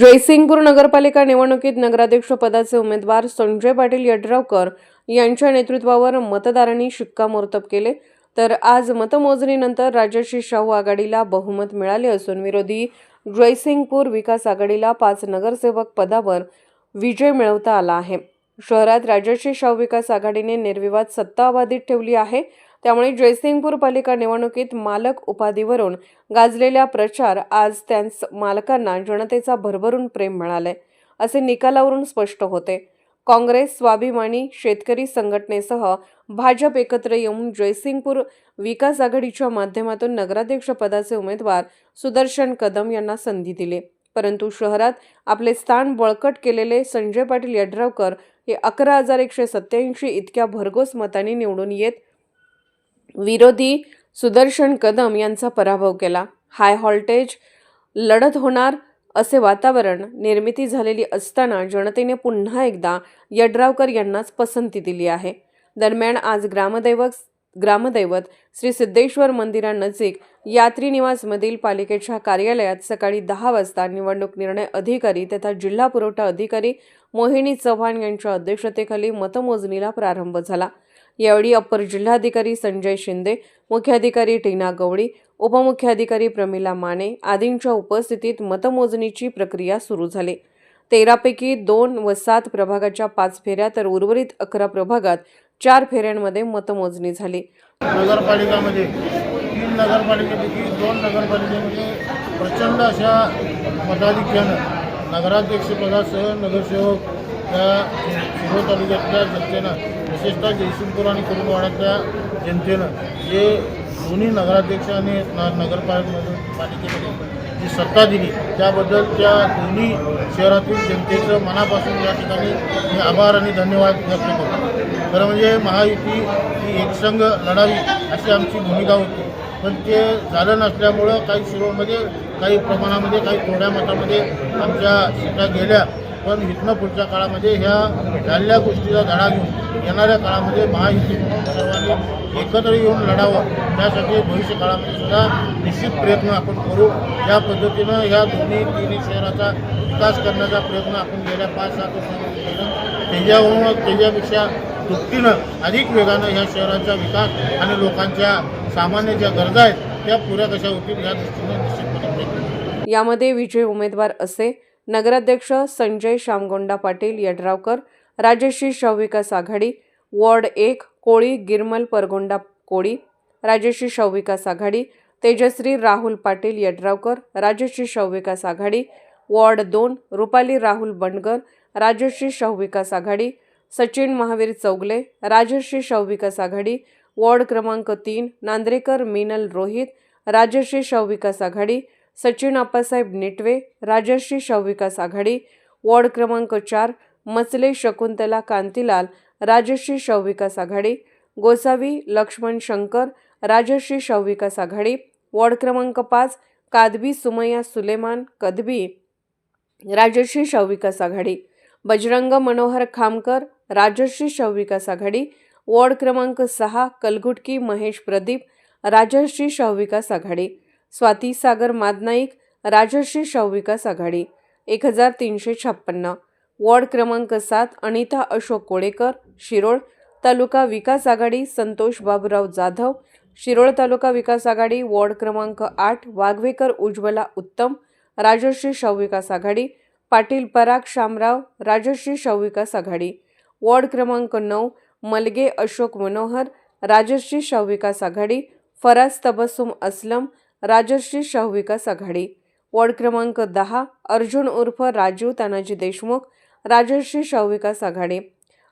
जयसिंगपूर नगरपालिका निवडणुकीत नगराध्यक्षपदाचे उमेदवार संजय पाटील यड्रावकर यांच्या नेतृत्वावर मतदारांनी शिक्कामोर्तब केले. तर आज मतमोजणीनंतर राजर्षी शाहू आघाडीला बहुमत मिळाले असून विरोधी जयसिंगपूर विकास आघाडीला पाच नगरसेवक पदावर विजय मिळवता आला आहे. शहरात राजर्षी शाहू विकास आघाडीने निर्विवाद सत्ता अबाधित ठेवली आहे. त्यामुळे जयसिंगपूर पालिका निवडणुकीत मालक उपाधीवरून गाजलेल्या प्रचार आज त्यांच मालकांना जनतेचा भरभरून प्रेम मिळालंय असे निकालावरून स्पष्ट होते. काँग्रेस स्वाभिमानी शेतकरी संघटनेसह भाजप एकत्र येऊन जयसिंगपूर विकास आघाडीच्या माध्यमातून नगराध्यक्षपदाचे उमेदवार सुदर्शन कदम यांना संधी दिली. परंतु शहरात आपले स्थान बळकट केलेले संजय पाटील यड्रावकर हे अकरा हजार एकशे सत्याऐंशी इतक्या भरघोस मतांनी निवडून येत विरोधी सुदर्शन कदम यांचा पराभव केला. हाय हॉल्टेज लढत होणार असे वातावरण निर्मिती झालेली असताना जनतेने पुन्हा एकदा यड्रावकर यांनाच पसंती दिली आहे. दरम्यान आज ग्रामदैवक ग्रामदैवत श्री सिद्धेश्वर मंदिरानजीक यात्री निवासमधील पालिकेच्या कार्यालयात सकाळी दहा वाजता निवडणूक निर्णय अधिकारी तथा जिल्हा पुरवठा अधिकारी मोहिनी चव्हाण यांच्या अध्यक्षतेखाली मतमोजणीला प्रारंभ झाला. यावेळी अप्पर जिल्हाधिकारी संजय शिंदे मुख्याधिकारी टीना गवळी उपमुख्याधिकारी प्रमिला माने आदींच्या उपस्थितीत मतमोजणीची प्रक्रिया सुरू झाली. तेरापैकी दोन व सात प्रभागाच्या पाच फेऱ्या तर उर्वरित अकरा प्रभागात चार फेऱ्यांमध्ये मतमोजणी झाली. नगरपालिकामध्ये तीन नगरपालिकेपैकी दोन नगरपालिकेमध्ये प्रचंड अशा मताधिक्यानं नगराध्यक्षपदासह नगरसेवक शिरोळ तालुक्यातल्या जनतेनं विशेषतः जयसिंगपूर आणि कुरुंदवाड्यातल्या जनतेनं जे दोन्ही नगराध्यक्ष आणि न नगरपालिकेमध्ये पालिकेमध्ये जी सत्ता दिली त्याबद्दल त्या दोन्ही शहरातील जनतेचं मनापासून या ठिकाणी मी आभार आणि धन्यवाद व्यक्त करतो. खरं म्हणजे महायुती ही एकसंघ लढावी अशी आमची भूमिका होती. पण ते झालं नसल्यामुळं काही शिरोळमध्ये काही प्रमाणामध्ये काही थोड्या मतामध्ये आमच्या सीटा गेल्या. पण इथनं पुढच्या काळामध्ये ह्या झालेल्या गोष्टीचा धडा घेऊन येणाऱ्या काळामध्ये महायुती म्हणून सर्वांनी एकत्र येऊन लढावं. त्यासाठी भविष्य काळामध्ये सुद्धा निश्चित प्रयत्न आपण करू. या पद्धतीनं ह्या दोन्ही तिन्ही शहराचा विकास करण्याचा प्रयत्न आपण गेल्या पाच सात वर्षांमध्ये केला. त्याच्यावरून त्याच्यापेक्षा दुपटीनं अधिक वेगानं ह्या शहराचा विकास आणि लोकांच्या सामान्य ज्या गरजा आहेत त्या पुऱ्या कशा होतील या दृष्टीनं निश्चितपणे यामध्ये विजय उमेदवार असे नगराध्यक्ष संजय श्यामगोंडा पाटील यड्रावकर राजश्री शवविकास आघाडी वॉर्ड एक कोळी गिरमल परगोंडा कोळी राजश्री शवविकास आघाडी तेजश्री राहुल पाटील यड्रावकर राजश्री शवविकास आघाडी वॉर्ड दोन रुपाली राहुल बंडगर राजश्री शवविकास आघाडी सचिन महावीर चौगले राजश्री शवविकास आघाडी वॉर्ड क्रमांक तीन नांद्रेकर मिनल रोहित राजश्री शवविकास आघाडी सचिन आप्पासाहेब निटवे राजश्री शवविकास आघाडी वॉर्ड क्रमांक चार मचले शकुंतला कांतीलाल राजश्री शवविकास आघाडी गोसावी लक्ष्मण शंकर राजश्री शवविकास आघाडी वॉर्ड क्रमांक पाच कादबी सुमय्या सुलेमान कदबी राजश्री शवविकास आघाडी बजरंग मनोहर खामकर राजश्री शवविकास आघाडी वॉर्ड क्रमांक सहा कलगुटकी महेश प्रदीप राजश्री शवविकास आघाडी. स्वाती सागर मादनाईक राजश्री शवविकास आघाडी एक हजार तीनशे छप्पन्न. वॉर्ड क्रमांक सात अनिता अशोक कोळेकर शिरोळ तालुका विकास आघाडी संतोष बाबूराव जाधव. शिरोळ तालुका विकास आघाडी वॉर्ड क्रमांक आठ वाघवेकर उज्ज्वला उत्तम. राजश्री शवविकास आघाडी पाटील पराग शामराव राजश्री शवविकास आघाडी. वॉर्ड क्रमांक नऊ मलगे अशोक मनोहर राजश्री शवविकास आघाडी फराज तबस्सुम असलम राजश्री शवविकास आघाडी. वॉर्ड क्रमांक दहा अर्जुन उर्फ राजीव तानाजी देशमुख राजश्री शवविकास आघाडी.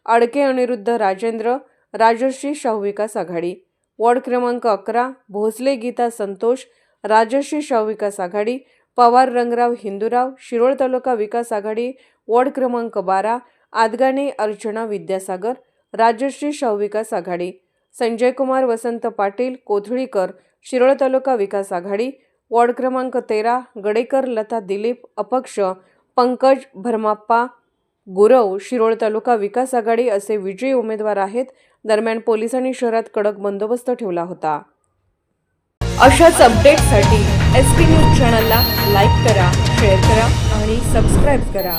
अडके अनिरुद्ध राजेंद्र राजश्री शवविकास आघाडी. वॉर्ड क्रमांक अकरा भोसले गीता संतोष राजश्री शवविकास आघाडी. पवार रंगराव हिंदूराव शिरोळ तालुका विकास आघाडी. वॉर्ड क्रमांक बारा आदगाणे अर्चना विद्यासागर राजश्री शवविकास आघाडी. संजय कुमार वसंत पाटील कोथळीकर शिरोळ तालुका विकास आघाडी वॉर्ड क्रमांक तेरा गडेकर लता दिलीप अपक्ष पंकज भरमाप्पा गुरव शिरोळ तालुका विकास आघाडी असे विजयी उमेदवार आहेत. दरम्यान पोलिसांनी शहरात कडक बंदोबस्त ठेवला होता. अशाच अपडेटसाठी एस पी न्यूज चॅनलला लाईक करा शेअर करा आणि सबस्क्राईब करा.